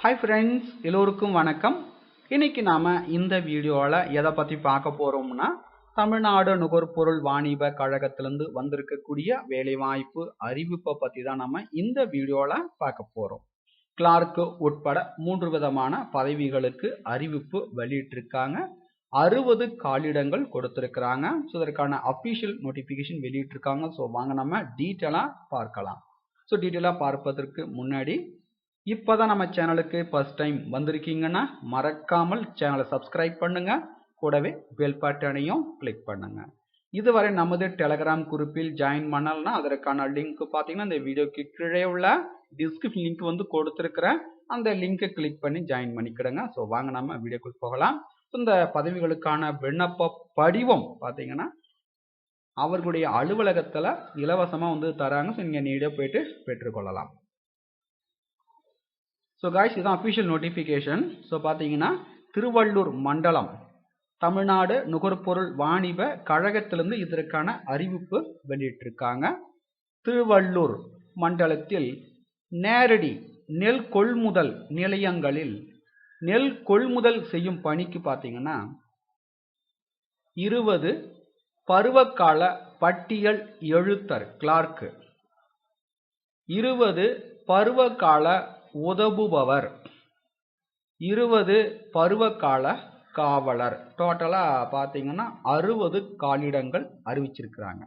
Hi friends எல்லோருக்கும் வணக்கம். இன்னைக்கு நாம இந்த வீடியோவில் எதை பற்றி பார்க்க போகிறோம்னா தமிழ்நாடு நுகர்பொருள் வாணிப கழகத்திலேருந்து வந்திருக்கக்கூடிய வேலைவாய்ப்பு அறிவிப்பை பற்றி தான் நம்ம இந்த வீடியோவில் பார்க்க போகிறோம் கிளார்க்கு உட்பட மூன்று விதமான பதவிகளுக்கு அறிவிப்பு வெளியிட்டிருக்காங்க. அறுபது காலிடங்கள் கொடுத்துருக்குறாங்க. ஸோ இதற்கான அஃபிஷியல் நோட்டிஃபிகேஷன் வெளியிட்டிருக்காங்க. ஸோ வாங்க நம்ம டீட்டெயிலாக பார்க்கலாம். ஸோ டீட்டெயிலாக பார்ப்பதற்கு முன்னாடி இப்போ தான் நம்ம சேனலுக்கு ஃபர்ஸ்ட் டைம் வந்திருக்கீங்கன்னா மறக்காமல் சேனலை சப்ஸ்கிரைப் பண்ணுங்க. கூடவே பெல் பட்டனையும் கிளிக் பண்ணுங்க. இதுவரை நமது டெலகிராம் குரூப்பில் ஜாயின் பண்ணலன்னா அதற்கான லிங்க் பார்த்தீங்கன்னா இந்த வீடியோக்கு கீழே உள்ள டிஸ்கிரிப்ஷன் லிங்க் வந்து கொடுத்துருக்குறேன் அந்த லிங்கை கிளிக் பண்ணி ஜாயின் பண்ணிக்கிடுங்க. ஸோ வாங்க நம்ம வீடியோக்குள் போகலாம். இந்த பதவிகளுக்கான விண்ணப்ப படிவம் பார்த்தீங்கன்னா அவர்களுடைய அலுவலகத்தில் இலவசமாக வந்து தராங்க. ஸோ நீங்கள் நீடியோ போயிட்டு பெற்றுக்கொள்ளலாம். ஸோ காய்ஸ் இதுதான் அஃபிஷியல் நோட்டிஃபிகேஷன் ஸோ பார்த்தீங்கன்னா திருவள்ளூர் மண்டலம் தமிழ்நாடு நுகர்பொருள் வாணிப கழகத்திலிருந்து இதற்கான அறிவிப்பு வெளியிட்டிருக்காங்க. திருவள்ளூர் மண்டலத்தில் நேரடி நெல் கொள்முதல் நிலையங்களில் நெல் கொள்முதல் செய்யும் பணிக்கு பார்த்தீங்கன்னா இருபது பருவகால பட்டியல் எழுத்தர் கிளார்க்கு இருபது பருவகால உதவுபவர். இருபது பருவகால காவலர். டோட்டலாக பார்த்தீங்கன்னா அறுபது காலிடங்கள் அறிவிச்சிருக்கிறாங்க.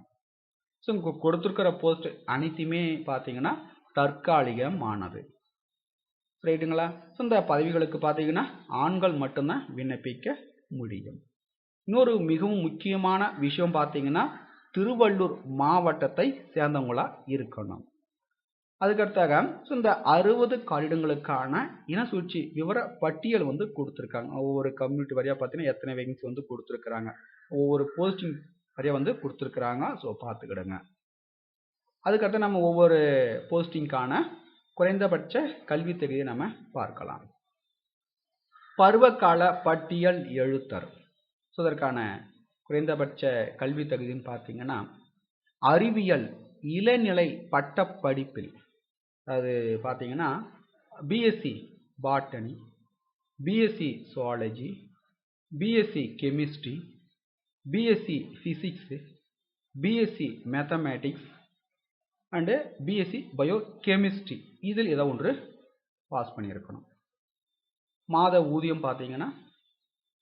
ஸோ இங்கே கொடுத்துருக்கிற போஸ்ட் அனைத்துமே பார்த்தீங்கன்னா தற்காலிகமானது. ரைட்டுங்களா ஸோ இந்த பதவிகளுக்கு பார்த்தீங்கன்னா ஆண்கள் மட்டும்தான் விண்ணப்பிக்க முடியும். இன்னொரு மிகவும் முக்கியமான விஷயம் பார்த்தீங்கன்னா திருவள்ளூர் மாவட்டத்தை சேர்ந்தவங்களா இருக்கணும். அதுக்கடுத்தாக ஸோ இந்த அறுபது காலிடங்களுக்கான இனசூழ்ச்சி விவர பட்டியல் வந்து கொடுத்துருக்காங்க. ஒவ்வொரு கம்யூனிட்டி வரையாக பார்த்தீங்கன்னா எத்தனை வேகன்சி வந்து கொடுத்துருக்குறாங்க. ஒவ்வொரு போஸ்டிங் வரையாக வந்து கொடுத்துருக்குறாங்க. ஸோ பார்த்துக்கிடுங்க. அதுக்கடுத்து நம்ம ஒவ்வொரு போஸ்டிங்க்கான குறைந்தபட்ச கல்வி தகுதியை நம்ம பார்க்கலாம். பருவகால பட்டியல் எழுத்தர். ஸோ அதற்கான குறைந்தபட்ச கல்வி தகுதின்னு பார்த்தீங்கன்னா அறிவியல் இளநிலை பட்டப்படிப்பில் அது பார்த்தீங்கன்னா BSc botany BSc zoology BSc chemistry BSc physics BSc mathematics and BSc bio chemistry இதில் ஏதோ ஒன்று பாஸ் பண்ணியிருக்கணும். மாத ஊதியம் பார்த்தீங்கன்னா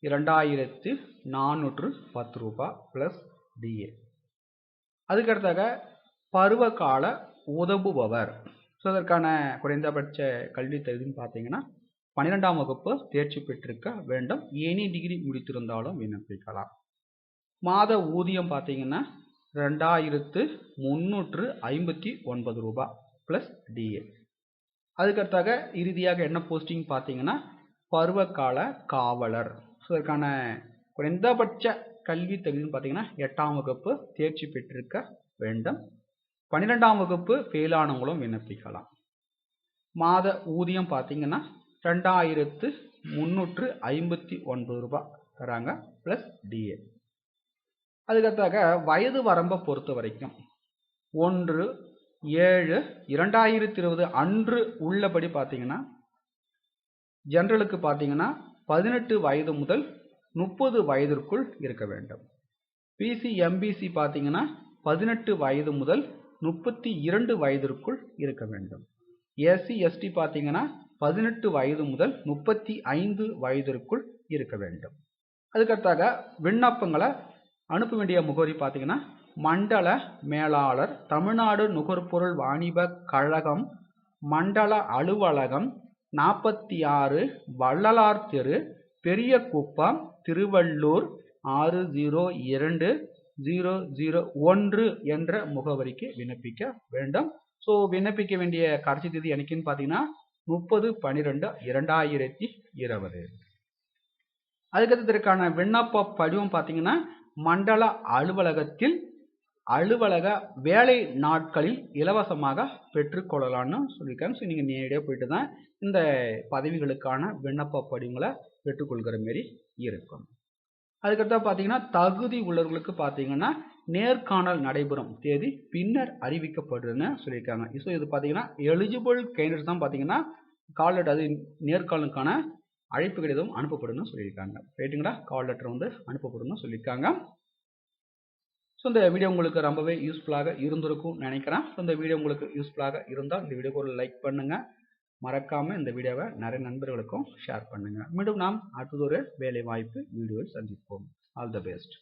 இரண்டாயிரத்து நானூற்று பத்து ரூபாய் ப்ளஸ் டிஏ அதுக்கடுத்தாக பருவகால உதவுபவர். ஸோ அதற்கான குறைந்தபட்ச கல்வி தகுதின்னு பார்த்தீங்கன்னா பன்னிரெண்டாம் வகுப்பு தேர்ச்சி பெற்றிருக்க வேண்டும். எனி டிகிரி முடித்திருந்தாலும் விண்ணப்பிக்கலாம் மாத ஊதியம் பார்த்தீங்கன்னா ரெண்டாயிரத்து முந்நூற்று ஐம்பத்தி ஒன்பது ரூபாய் ப்ளஸ் டிஏ அதுக்கடுத்தாக இறுதியாக என்ன போஸ்டிங் பார்த்தீங்கன்னா பருவகால காவலர். ஸோ அதற்கான குறைந்தபட்ச கல்வி தகுதின்னு பார்த்தீங்கன்னா எட்டாம் வகுப்பு தேர்ச்சி பெற்றிருக்க வேண்டும். பன்னிரெண்டாம் வகுப்பு ஃபெயிலானவங்களும் விண்ணப்பிக்கலாம். மாத ஊதியம் பார்த்தீங்கன்னா ரெண்டாயிரத்து முந்நூற்று ஐம்பத்தி ஒன்பது ரூபாய் தராங்க ப்ளஸ் டிஏ அதுக்கத்தாக வயது வரம்பை பொறுத்த வரைக்கும் ஒன்று ஏழு இரண்டாயிரத்தி இருபது அன்று உள்ளபடி பார்த்தீங்கன்னா ஜென்ரலுக்கு பார்த்தீங்கன்னா பதினெட்டு வயது முதல் முப்பது வயதிற்குள் இருக்க வேண்டும். பிசி எம்பிசி பார்த்தீங்கன்னா பதினெட்டு வயது முதல் முப்பத்தி இரண்டு வயதிற்குள் இருக்க வேண்டும். எஸ்சி எஸ்டி பார்த்தீங்கன்னா பதினெட்டு வயது முதல் முப்பத்தி ஐந்து வயதிற்குள் இருக்க வேண்டும். அதுக்கடுத்தாக விண்ணப்பங்களை அனுப்ப வேண்டிய முகவரி பார்த்தீங்கன்னா மண்டல மேலாளர் தமிழ்நாடு நுகர்பொருள் வாணிப கழகம் மண்டல அலுவலகம் நாற்பத்தி ஆறு வள்ளலார் தெரு பெரிய குப்பம் திருவள்ளூர் ஆறு ஜீரோ இரண்டு ஜீரோ ஜீரோ ஒன்று என்ற முகவரிக்கு விண்ணப்பிக்க வேண்டும். ஸோ விண்ணப்பிக்க வேண்டிய கடைசி தேதி எனக்குன்னு பார்த்தீங்கன்னா முப்பது பன்னிரெண்டு இரண்டாயிரத்தி இருபது. அதுக்கடுத்ததற்கான விண்ணப்ப படிவம் பார்த்தீங்கன்னா மண்டல அலுவலகத்தில் அலுவலக வேலை நாட்களில் இலவசமாக பெற்றுக்கொள்ளலாம்னு சொல்லியிருக்காங்க. ஸோ நீங்கள் நேரடியாக போயிட்டு தான் இந்த பதவிகளுக்கான விண்ணப்ப படிவங்களை பெற்றுக்கொள்கிற மாரி இருக்கும். அதுக்கடுத்தா பார்த்தீங்கன்னா தகுதி உள்ளவர்களுக்கு பார்த்தீங்கன்னா நேர்காணல் நடைபெறும் தேதி பின்னர் அறிவிக்கப்படுதுன்னு சொல்லியிருக்காங்க. ஸோ இது பார்த்தீங்கன்னா எலிஜிபிள் கேண்டிடேட்ஸ் தான் பார்த்தீங்கன்னா கால் லெட்டர் அது நேர்காணலுக்கான அழைப்பு கடிதம் அனுப்பப்படும்னு சொல்லியிருக்காங்க. ரைட்டுங்களா கால் லெட்டர் வந்து அனுப்பப்படும்னு சொல்லியிருக்காங்க. ஸோ இந்த வீடியோ உங்களுக்கு ரொம்பவே யூஸ்ஃபுல்லாக இருந்திருக்கும் நினைக்கிறேன். ஸோ இந்த வீடியோ உங்களுக்கு யூஸ்ஃபுல்லாக இருந்தால் இந்த வீடியோக்கு ஒரு லைக் பண்ணுங்கள் மறக்காமல் இந்த வீடியோவை நிறைய நண்பர்களுக்கும் ஷேர் பண்ணுங்கள் மீண்டும் நாம் அடுத்ததொரு வேலை வாய்ப்பு வீடியோவில் சந்திப்போம். All the best